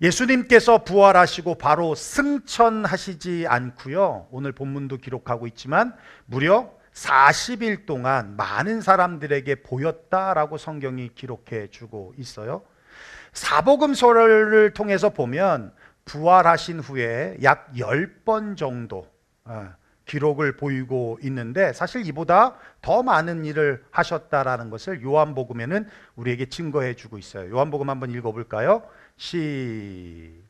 예수님께서 부활하시고 바로 승천하시지 않고요. 오늘 본문도 기록하고 있지만 무려 40일 동안 많은 사람들에게 보였다라고 성경이 기록해 주고 있어요. 사복음서를 통해서 보면 부활하신 후에 약 10번 정도 어, 기록을 보이고 있는데 사실 이보다 더 많은 일을 하셨다라는 것을 요한복음에는 우리에게 증거해 주고 있어요. 요한복음 한번 읽어 볼까요? 시작.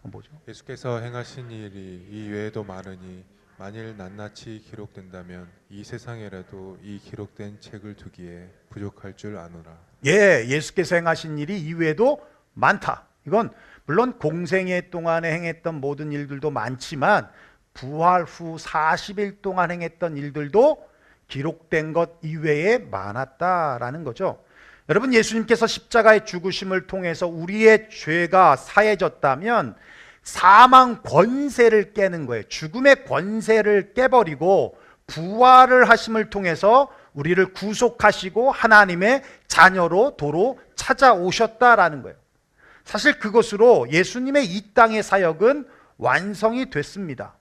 좀 보죠. 예수께서 행하신 일이 이 외에도 많으니 만일 낱낱이 기록된다면 이 세상에라도 이 기록된 책을 두기에 부족할 줄 아노라. 예, 예수께서 행하신 일이 이외에도 많다. 이건 물론 공생애 동안에 행했던 모든 일들도 많지만 부활 후 40일 동안 행했던 일들도 기록된 것 이외에 많았다라는 거죠. 여러분 예수님께서 십자가의 죽으심을 통해서 우리의 죄가 사해졌다면 사망 권세를 깨는 거예요. 죽음의 권세를 깨버리고 부활을 하심을 통해서 우리를 구속하시고 하나님의 자녀로 도로 찾아오셨다라는 거예요. 사실 그것으로 예수님의 이 땅의 사역은 완성이 됐습니다.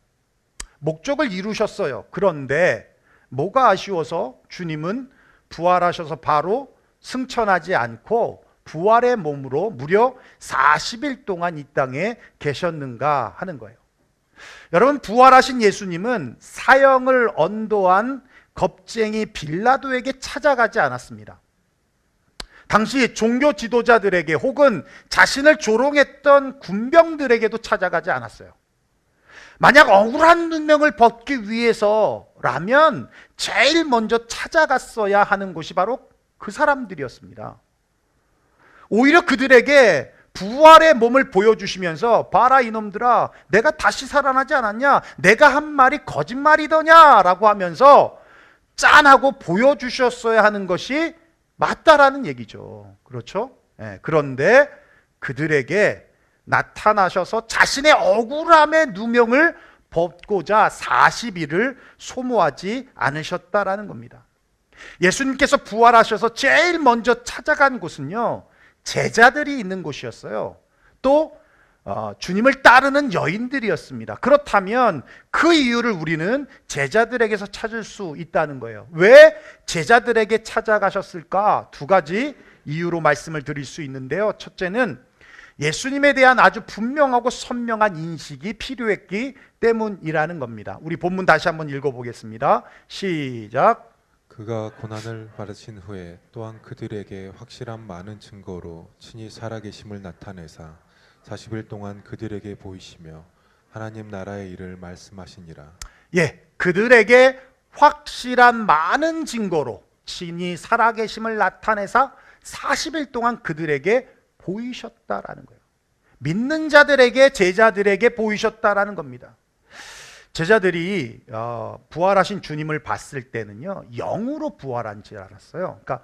목적을 이루셨어요. 그런데 뭐가 아쉬워서 주님은 부활하셔서 바로 승천하지 않고 부활의 몸으로 무려 40일 동안 이 땅에 계셨는가 하는 거예요. 여러분 부활하신 예수님은 사형을 언도한 겁쟁이 빌라도에게 찾아가지 않았습니다. 당시 종교 지도자들에게 혹은 자신을 조롱했던 군병들에게도 찾아가지 않았어요. 만약 억울한 누명을 벗기 위해서라면 제일 먼저 찾아갔어야 하는 곳이 바로 그 사람들이었습니다. 오히려 그들에게 부활의 몸을 보여주시면서 봐라 이놈들아 내가 다시 살아나지 않았냐 내가 한 말이 거짓말이더냐 라고 하면서 짠하고 보여주셨어야 하는 것이 맞다라는 얘기죠 그렇죠? 예, 그런데 그들에게 나타나셔서 자신의 억울함의 누명을 벗고자 40일을 소모하지 않으셨다라는 겁니다 예수님께서 부활하셔서 제일 먼저 찾아간 곳은요 제자들이 있는 곳이었어요. 또 어, 주님을 따르는 여인들이었습니다. 그렇다면 그 이유를 우리는 제자들에게서 찾을 수 있다는 거예요. 왜 제자들에게 찾아가셨을까? 두 가지 이유로 말씀을 드릴 수 있는데요. 첫째는 예수님에 대한 아주 분명하고 선명한 인식이 필요했기 때문이라는 겁니다. 우리 본문 다시 한번 읽어보겠습니다. 시작. 그가 고난을 받으신 후에 또한 그들에게 확실한 많은 증거로 친히 살아계심을 나타내사 40일 동안 그들에게 보이시며 하나님 나라의 일을 말씀하시니라. 예, 그들에게 확실한 많은 증거로 친히 살아계심을 나타내사 40일 동안 그들에게 보이셨다라는 거예요. 믿는 자들에게 제자들에게 보이셨다라는 겁니다. 제자들이 어, 부활하신 주님을 봤을 때는요 영으로 부활한 줄 알았어요. 그러니까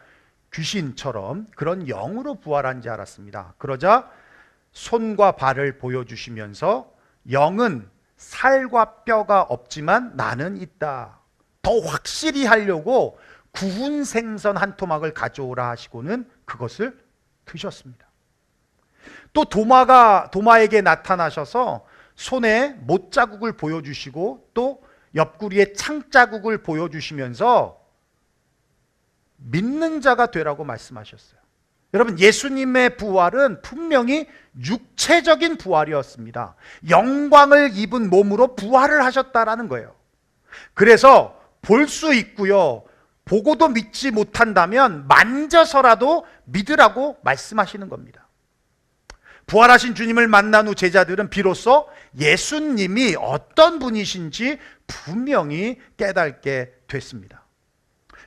귀신처럼 그런 영으로 부활한 줄 알았습니다. 그러자 손과 발을 보여주시면서 영은 살과 뼈가 없지만 나는 있다. 더 확실히 하려고 구운 생선 한 토막을 가져오라 하시고는 그것을 드셨습니다. 또 도마가 도마에게 나타나셔서 손에 못 자국을 보여주시고 또 옆구리에 창 자국을 보여주시면서 믿는 자가 되라고 말씀하셨어요. 여러분 예수님의 부활은 분명히 육체적인 부활이었습니다. 영광을 입은 몸으로 부활을 하셨다라는 거예요. 그래서 볼 수 있고요. 보고도 믿지 못한다면 만져서라도 믿으라고 말씀하시는 겁니다. 부활하신 주님을 만난 후 제자들은 비로소 예수님이 어떤 분이신지 분명히 깨닫게 됐습니다.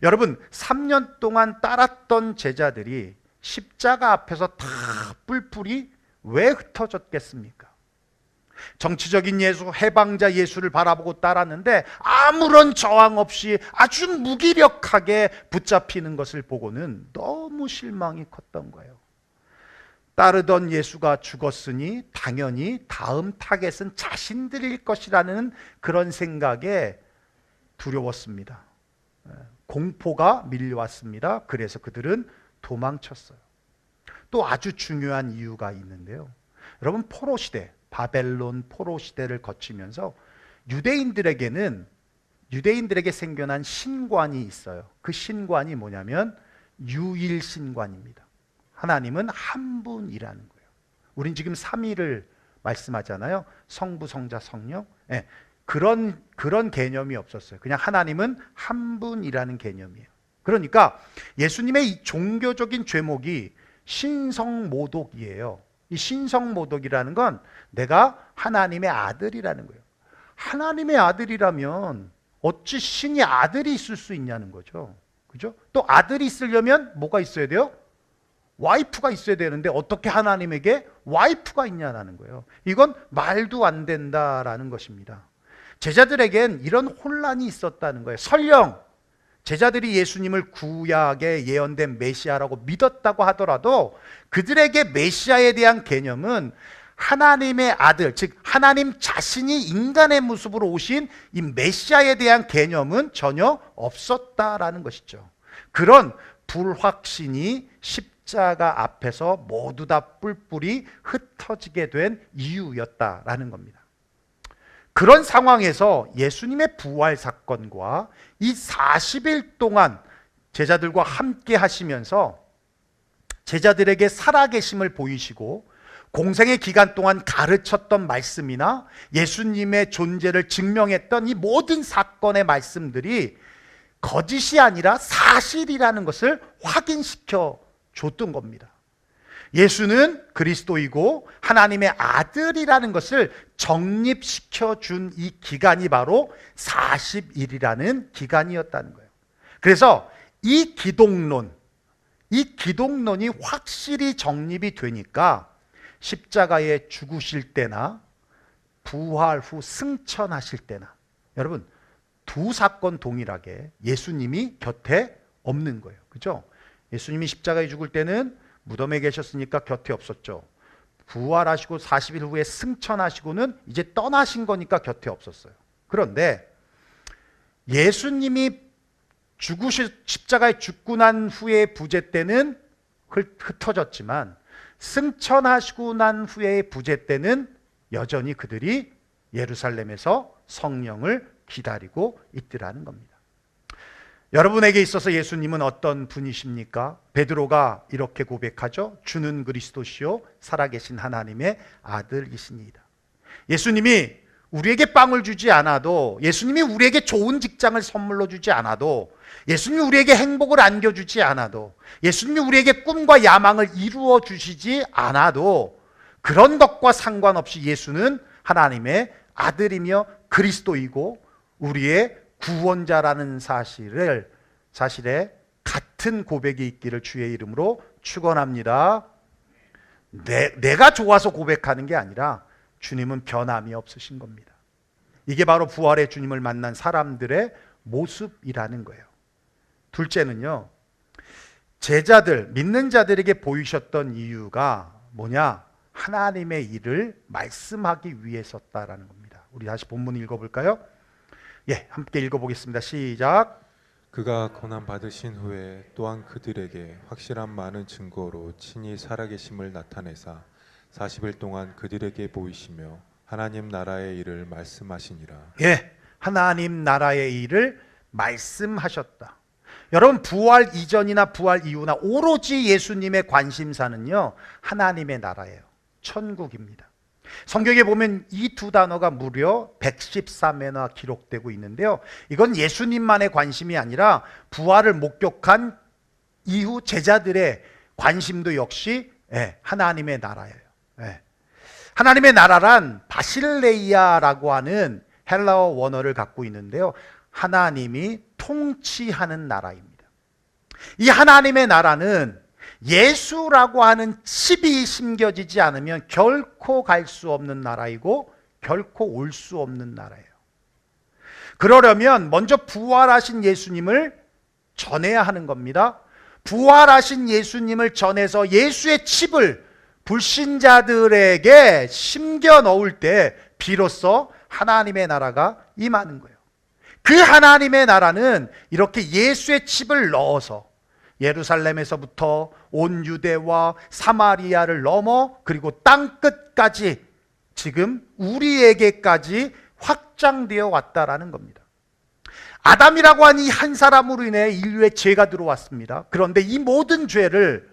여러분, 3년 동안 따랐던 제자들이 십자가 앞에서 다 뿔뿔이 왜 흩어졌겠습니까? 정치적인 예수, 해방자 예수를 바라보고 따랐는데 아무런 저항 없이 아주 무기력하게 붙잡히는 것을 보고는 너무 실망이 컸던 거예요. 따르던 예수가 죽었으니 당연히 다음 타겟은 자신들일 것이라는 그런 생각에 두려웠습니다. 공포가 밀려왔습니다. 그래서 그들은 도망쳤어요. 또 아주 중요한 이유가 있는데요. 여러분 포로 시대, 바벨론 포로 시대를 거치면서 유대인들에게는 유대인들에게 생겨난 신관이 있어요. 그 신관이 뭐냐면 유일 신관입니다. 하나님은 한 분이라는 거예요. 우린 지금 삼위를 말씀하잖아요. 성부, 성자, 성령. 예, 그런 그런 개념이 없었어요. 그냥 하나님은 한 분이라는 개념이에요. 그러니까 예수님의 이 종교적인 죄목이 신성모독이에요. 이 신성모독이라는 건 내가 하나님의 아들이라는 거예요. 하나님의 아들이라면 어찌 신이 아들이 있을 수 있냐는 거죠. 그죠? 또 아들이 있으려면 뭐가 있어야 돼요? 와이프가 있어야 되는데 어떻게 하나님에게 와이프가 있냐라는 거예요. 이건 말도 안 된다라는 것입니다. 제자들에겐 이런 혼란이 있었다는 거예요. 설령 제자들이 예수님을 구약에 예언된 메시아라고 믿었다고 하더라도 그들에게 메시아에 대한 개념은 하나님의 아들, 즉 하나님 자신이 인간의 모습으로 오신 이 메시아에 대한 개념은 전혀 없었다라는 것이죠. 그런 불확신이 십자가 앞에서 모두 다 뿔뿔이 흩어지게 된 이유였다라는 겁니다. 그런 상황에서 예수님의 부활 사건과 이 40일 동안 제자들과 함께 하시면서 제자들에게 살아계심을 보이시고 공생의 기간 동안 가르쳤던 말씀이나 예수님의 존재를 증명했던 이 모든 사건의 말씀들이 거짓이 아니라 사실이라는 것을 확인시켜 줬던 겁니다. 예수는 그리스도이고 하나님의 아들이라는 것을 정립시켜 준 이 기간이 바로 40일이라는 기간이었다는 거예요. 그래서 이 기독론, 이 기독론이 확실히 정립이 되니까 십자가에 죽으실 때나 부활 후 승천하실 때나 여러분 두 사건 동일하게 예수님이 곁에 없는 거예요. 그죠? 예수님이 십자가에 죽을 때는 무덤에 계셨으니까 곁에 없었죠. 부활하시고 40일 후에 승천하시고는 이제 떠나신 거니까 곁에 없었어요. 그런데 예수님이 죽으시 십자가에 죽고 난 후에 부재 때는 흩어졌지만 승천하시고 난 후에 부재 때는 여전히 그들이 예루살렘에서 성령을 기다리고 있더라는 겁니다. 여러분에게 있어서 예수님은 어떤 분이십니까? 베드로가 이렇게 고백하죠. 주는 그리스도시요 살아계신 하나님의 아들이십니다. 예수님이 우리에게 빵을 주지 않아도 예수님이 우리에게 좋은 직장을 선물로 주지 않아도 예수님이 우리에게 행복을 안겨주지 않아도 예수님이 우리에게 꿈과 야망을 이루어 주시지 않아도 그런 것과 상관없이 예수는 하나님의 아들이며 그리스도이고 우리의 구원자라는 사실을 사실에 같은 고백이 있기를 주의 이름으로 축원합니다. 내, 내가 좋아서 고백하는 게 아니라 주님은 변함이 없으신 겁니다. 이게 바로 부활의 주님을 만난 사람들의 모습이라는 거예요. 둘째는요. 제자들, 믿는 자들에게 보이셨던 이유가 뭐냐? 하나님의 일을 말씀하기 위해서다라는 겁니다. 우리 다시 본문 읽어볼까요? 예, 함께 읽어보겠습니다. 시작. 그가 고난 받으신 후에 또한 그들에게 확실한 많은 증거로 친히 살아계심을 나타내사 40일 동안 그들에게 보이시며 하나님 나라의 일을 말씀하시니라. 예, 하나님 나라의 일을 말씀하셨다. 여러분 부활 이전이나 부활 이후나 오로지 예수님의 관심사는요 하나님의 나라예요. 천국입니다. 성경에 보면 이 두 단어가 무려 113회나 기록되고 있는데요. 이건 예수님만의 관심이 아니라 부활을 목격한 이후 제자들의 관심도 역시 예, 하나님의 나라예요. 예. 하나님의 나라란 바실레이아라고 하는 헬라어 원어를 갖고 있는데요. 하나님이 통치하는 나라입니다. 이 하나님의 나라는 예수라고 하는 칩이 심겨지지 않으면 결코 갈 수 없는 나라이고 결코 올 수 없는 나라예요. 그러려면 먼저 부활하신 예수님을 전해야 하는 겁니다. 부활하신 예수님을 전해서 예수의 칩을 불신자들에게 심겨 넣을 때 비로소 하나님의 나라가 임하는 거예요. 그 하나님의 나라는 이렇게 예수의 칩을 넣어서 예루살렘에서부터 온 유대와 사마리아를 넘어 그리고 땅 끝까지 지금 우리에게까지 확장되어 왔다라는 겁니다. 아담이라고 하는 이 한 사람으로 인해 인류의 죄가 들어왔습니다. 그런데 이 모든 죄를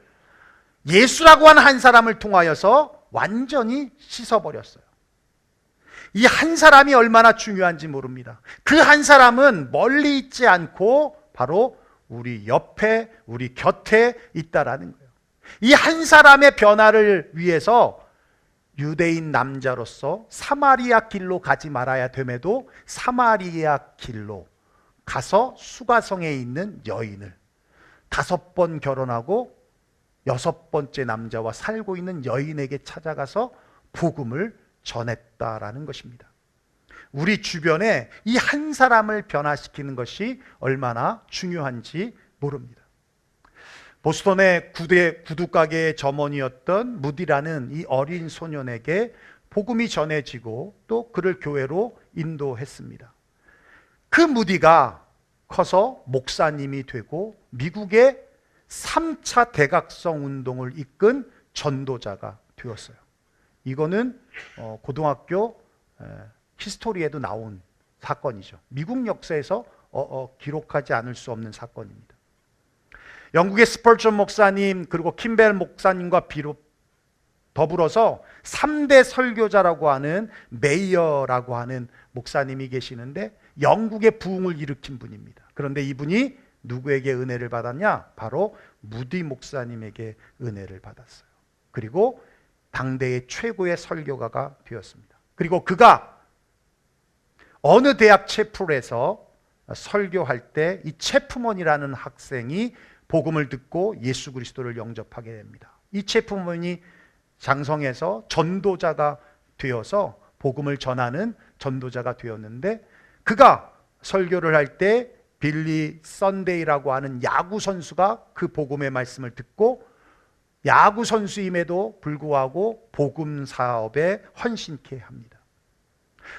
예수라고 하는 한 사람을 통하여서 완전히 씻어버렸어요. 이 한 사람이 얼마나 중요한지 모릅니다. 그 한 사람은 멀리 있지 않고 바로 우리 옆에, 우리 곁에 있다라는 거예요. 이 한 사람의 변화를 위해서 유대인 남자로서 사마리아 길로 가지 말아야 됨에도 사마리아 길로 가서 수가성에 있는 여인을 다섯 번 결혼하고 여섯 번째 남자와 살고 있는 여인에게 찾아가서 복음을 전했다라는 것입니다. 우리 주변에 이 한 사람을 변화시키는 것이 얼마나 중요한지 모릅니다. 보스턴의 구대 구두 가게의 점원이었던 무디라는 이 어린 소년에게 복음이 전해지고 또 그를 교회로 인도했습니다. 그 무디가 커서 목사님이 되고 미국의 3차 대각성 운동을 이끈 전도자가 되었어요. 이거는 어, 고등학교 에, 히스토리에도 나온 사건이죠. 미국 역사에서 어, 어, 기록하지 않을 수 없는 사건입니다. 영국의 스펄전 목사님 그리고 킴벨 목사님과 비롯 더불어서 3대 설교자라고 하는 메이어라고 하는 목사님이 계시는데 영국의 부흥을 일으킨 분입니다. 그런데 이분이 누구에게 은혜를 받았냐? 바로 무디 목사님에게 은혜를 받았어요. 그리고 당대의 최고의 설교가가 되었습니다. 그리고 그가 어느 대학 채플에서 설교할 때이 채프먼이라는 학생이 복음을 듣고 예수 그리스도를 영접하게 됩니다. 이 채프먼이 장성해서 전도자가 되어서 복음을 전하는 전도자가 되었는데 그가 설교를 할 때 빌리 썬데이라고 하는 야구 선수가 그 복음의 말씀을 듣고 야구 선수임에도 불구하고 복음 사업에 헌신케 합니다.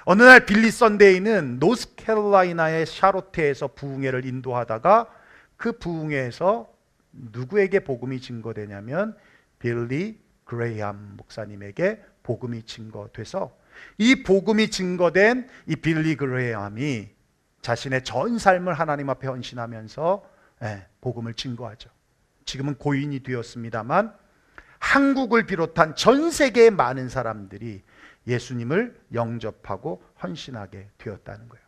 어느 날 빌리 썬데이는 노스캐롤라이나의 샤로테에서 부흥회를 인도하다가 그 부흥회에서 누구에게 복음이 증거되냐면 빌리 그레이함 목사님에게 복음이 증거돼서 이 복음이 증거된 이 빌리 그레이함이 자신의 전 삶을 하나님 앞에 헌신하면서 예, 복음을 증거하죠. 지금은 고인이 되었습니다만 한국을 비롯한 전 세계의 많은 사람들이 예수님을 영접하고 헌신하게 되었다는 거예요.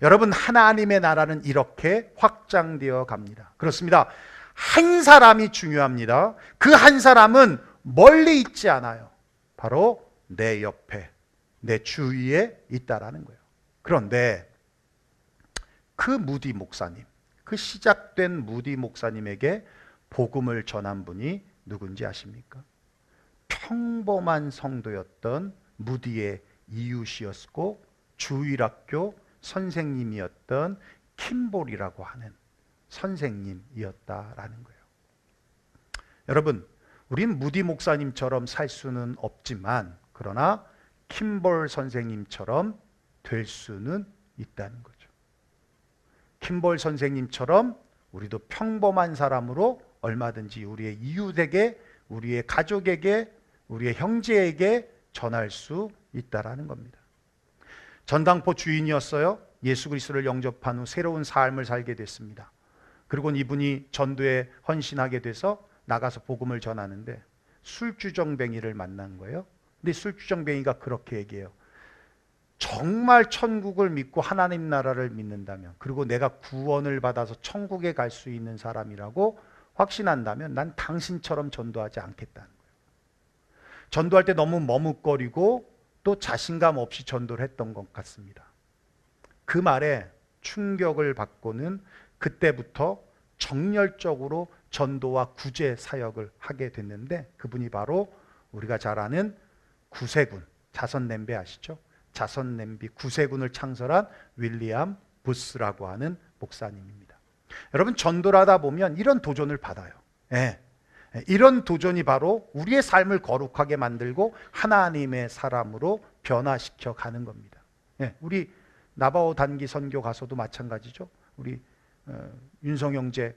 여러분 하나님의 나라는 이렇게 확장되어 갑니다. 그렇습니다. 한 사람이 중요합니다. 그 한 사람은 멀리 있지 않아요. 바로 내 옆에, 내 주위에 있다라는 거예요. 그런데 그 무디 목사님, 그 시작된 무디 목사님에게 복음을 전한 분이 누군지 아십니까? 평범한 성도였던 무디의 이웃이었고 주일학교 선생님이었던 킴볼이라고 하는 선생님이었다라는 거예요. 여러분, 우린 무디 목사님처럼 살 수는 없지만 그러나 킴볼 선생님처럼 될 수는 있다는 거죠. 킴볼 선생님처럼 우리도 평범한 사람으로 얼마든지 우리의 이웃에게, 우리의 가족에게, 우리의 형제에게 전할 수 있다라는 겁니다. 전당포 주인이었어요. 예수 그리스도를 영접한 후 새로운 삶을 살게 됐습니다. 그리고 이분이 전도에 헌신하게 돼서 나가서 복음을 전하는데 술주정뱅이를 만난 거예요. 근데 술주정뱅이가 그렇게 얘기해요. 정말 천국을 믿고 하나님 나라를 믿는다면 그리고 내가 구원을 받아서 천국에 갈 수 있는 사람이라고 확신한다면 난 당신처럼 전도하지 거예요. 전도할 때 너무 머뭇거리고 또 자신감 없이 전도를 했던 것 같습니다. 그 말에 충격을 받고는 그때부터 정열적으로 전도와 구제 사역을 하게 됐는데 그분이 바로 우리가 잘 아는 구세군 자선 냄비 아시죠? 자선 냄비 구세군을 창설한 윌리엄 부스라고 하는 목사님입니다. 여러분 전도를 하다 보면 이런 도전을 받아요. 예. 이런 도전이 바로 우리의 삶을 거룩하게 만들고 하나님의 사람으로 변화시켜 가는 겁니다. 예. 우리 나바오 단기 선교 가서도 마찬가지죠. 우리 어, 윤성 형제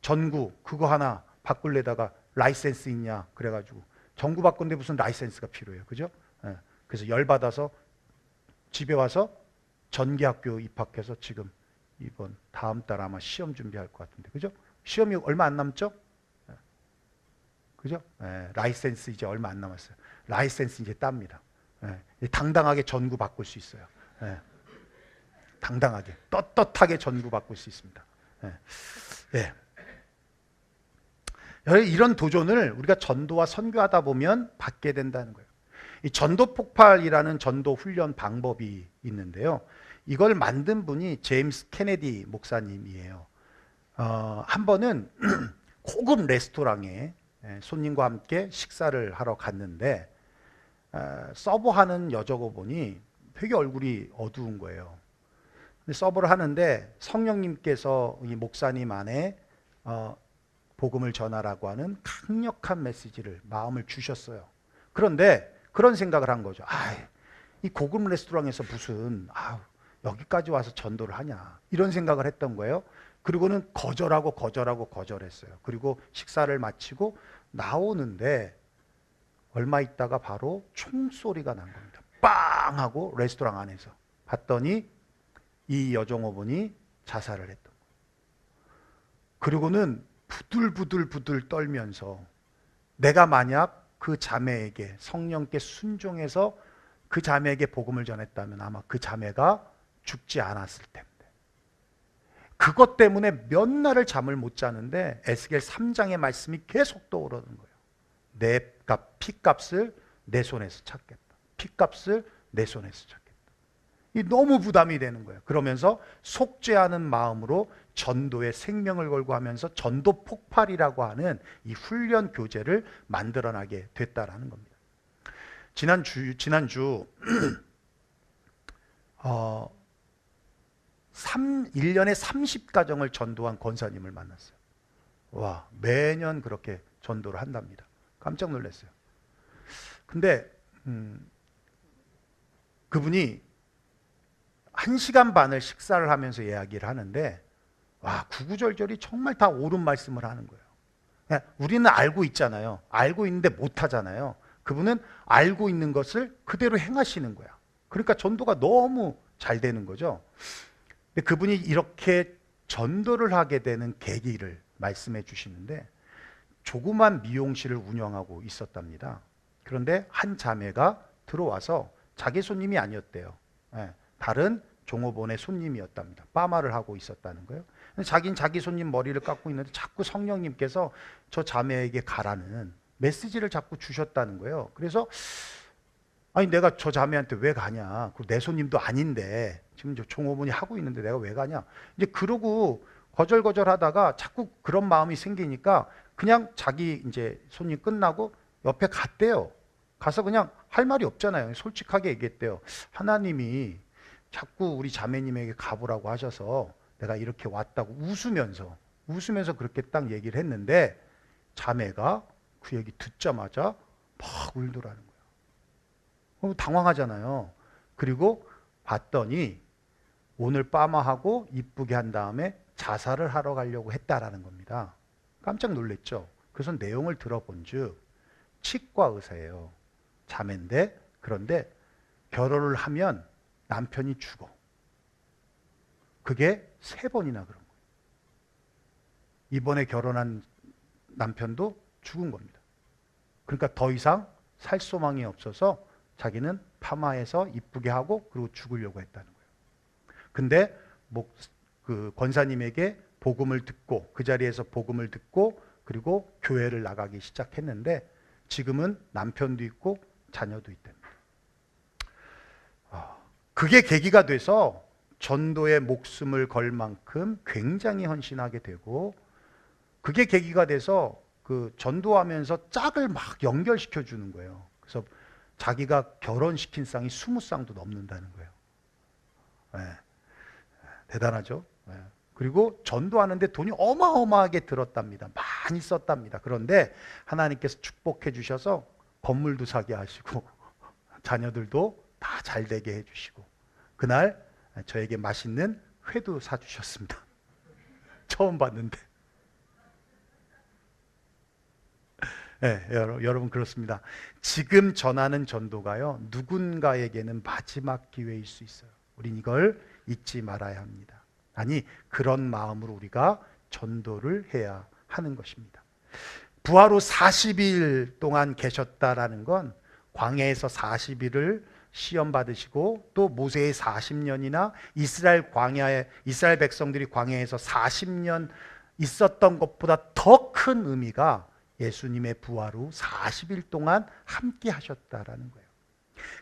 전구 그거 하나 바꿀래다가 라이센스 있냐 그래가지고 전구 바꾼데 무슨 라이센스가 필요해요, 그죠? 예. 그래서 열 받아서 집에 와서 전기학교 입학해서 지금 이번 다음 달 아마 시험 준비할 것 같은데, 그죠? 시험이 얼마 안 남죠? 예. 그죠? 예, 라이센스 이제 얼마 안 남았어요. 라이센스 이제 땁니다. 예, 당당하게 전구 바꿀 수 있어요. 예. 당당하게 떳떳하게 전구 바꿀 수 있습니다. 예. 예. 이런 도전을 우리가 전도와 선교하다 보면 받게 된다는 거예요. 이 전도 폭발이라는 전도 훈련 방법이 있는데요. 이걸 만든 분이 제임스 케네디 목사님이에요. 어, 한 번은 고급 레스토랑에 예, 손님과 함께 식사를 하러 갔는데 어, 서버하는 여자고 보니 되게 얼굴이 어두운 거예요. 서버를 하는데 성령님께서 이 목사님 안에 어, 복음을 전하라고 하는 강력한 메시지를 마음을 주셨어요. 그런데 그런 생각을 한 거죠. 아, 이 고급 레스토랑에서 무슨 아, 여기까지 와서 전도를 하냐 이런 생각을 했던 거예요. 그리고는 거절하고 거절하고 거절했어요. 그리고 식사를 마치고 나오는데 얼마 있다가 바로 총소리가 난 겁니다. 빵 하고 레스토랑 안에서 봤더니 이 여종어분이 자살을 했던 거예요. 그리고는 부들부들부들 떨면서 내가 만약 그 자매에게 성령께 순종해서 그 자매에게 복음을 전했다면 아마 그 자매가 죽지 않았을 텐데. 그것 때문에 몇 날을 잠을 못 자는데 에스겔 3장의 말씀이 계속 떠오르는 거예요. 내 값, 피값을 내 손에서 찾겠다. 피값을 내 손에서 찾겠다. 이 너무 부담이 되는 거예요. 그러면서 속죄하는 마음으로 전도에 생명을 걸고 하면서 전도 폭발이라고 하는 이 훈련 교재를 만들어나게 됐다라는 겁니다. 지난주 지난주 어 3, 1년에 30가정을 전도한 권사님을 만났어요. 와, 매년 그렇게 전도를 한답니다. 깜짝 놀랐어요. 근데 음, 그분이 한 시간 반을 식사를 하면서 이야기를 하는데 와 구구절절이 정말 다 옳은 말씀을 하는 거예요. 우리는 알고 있잖아요. 알고 있는데 못 하잖아요. 그분은 알고 있는 것을 그대로 행하시는 거야. 그러니까 전도가 너무 잘 되는 거죠. 그분이 이렇게 전도를 하게 되는 계기를 말씀해 주시는데 조그만 미용실을 운영하고 있었답니다. 그런데 한 자매가 들어와서 자기 손님이 아니었대요. 예, 다른 종업원의 손님이었답니다. 빠마를 하고 있었다는 거예요. 자기는 자기 손님 머리를 깎고 있는데 자꾸 성령님께서 저 자매에게 가라는 메시지를 자꾸 주셨다는 거예요. 그래서 아니 내가 저 자매한테 왜 가냐? 그내 손님도 아닌데 지금 저 종업원이 하고 있는데 내가 왜 가냐? 이제 그러고 거절거절하다가 자꾸 그런 마음이 생기니까 그냥 자기 이제 손님 끝나고 옆에 갔대요. 가서 그냥 할 말이 없잖아요. 솔직하게 얘기했대요. 하나님이 자꾸 우리 자매님에게 가보라고 하셔서 내가 이렇게 왔다고 웃으면서 웃으면서 그렇게 딱 얘기를 했는데 자매가 그 얘기 듣자마자 막 울더라는 거예요. 당황하잖아요. 그리고 봤더니 오늘 빠마하고 이쁘게 한 다음에 자살을 하러 가려고 했다라는 겁니다. 깜짝 놀랐죠. 그래서 내용을 들어본 즉 치과 의사예요. 자매인데 그런데 결혼을 하면 남편이 죽어. 그게 세 번이나 그런 거예요. 이번에 결혼한 남편도 죽은 겁니다. 그러니까 더 이상 살 소망이 없어서 자기는 파마해서 이쁘게 하고 그리고 죽으려고 했다는 거예요. 근데 목, 그 권사님에게 복음을 듣고 그 자리에서 복음을 듣고 그리고 교회를 나가기 시작했는데 지금은 남편도 있고 자녀도 있답니다. 아, 그게 계기가 돼서 전도에 목숨을 걸 만큼 굉장히 헌신하게 되고 그게 계기가 돼서 그 전도하면서 짝을 막 연결시켜 주는 거예요. 그래서 자기가 결혼시킨 쌍이 스무 쌍도 넘는다는 거예요. 네. 대단하죠. 네. 그리고 전도하는데 돈이 어마어마하게 들었답니다. 많이 썼답니다. 그런데 하나님께서 축복해 주셔서 건물도 사게 하시고 자녀들도 다 잘 되게 해 주시고 그날 저에게 맛있는 회도 사 주셨습니다. 처음 봤는데 예, 여러- 여러분 그렇습니다. 지금 전하는 전도가요. 누군가에게는 마지막 기회일 수 있어요. 우린 이걸 잊지 말아야 합니다. 아니 그런 마음으로 우리가 전도를 해야 하는 것입니다. 후 40일 동안 계셨다라는 건 광야에서 40일을 시험 받으시고 또 모세의 40년이나 이스라엘 광야에 이스라엘 백성들이 광야에서 40년 있었던 것보다 더 큰 의미가 예수님의 부활 후 40일 동안 함께 하셨다라는 거예요.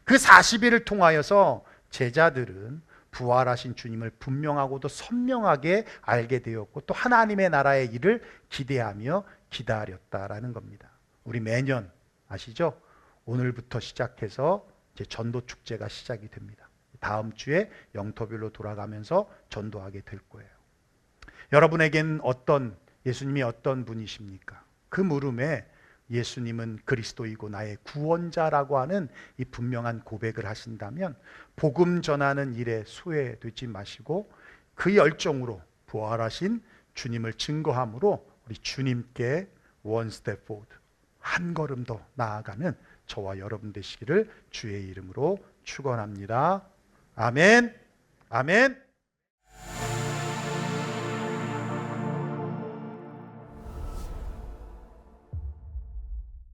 그 40일을 통하여서 제자들은 부활하신 주님을 분명하고도 선명하게 알게 되었고 또 하나님의 나라의 일을 기대하며 기다렸다라는 겁니다. 우리 매년 아시죠? 오늘부터 시작해서 이제 전도 축제가 시작이 됩니다. 다음 주에 영토별로 돌아가면서 전도하게 될 거예요. 여러분에겐 어떤 예수님이 어떤 분이십니까? 그 물음에 예수님은 그리스도이고 나의 구원자라고 하는 이 분명한 고백을 하신다면 복음 전하는 일에 소외되지 마시고 그 열정으로 부활하신 주님을 증거함으로 우리 주님께 one step forward 한 걸음 더 나아가는 저와 여러분 되시기를 주의 이름으로 축원합니다. 아멘. 아멘.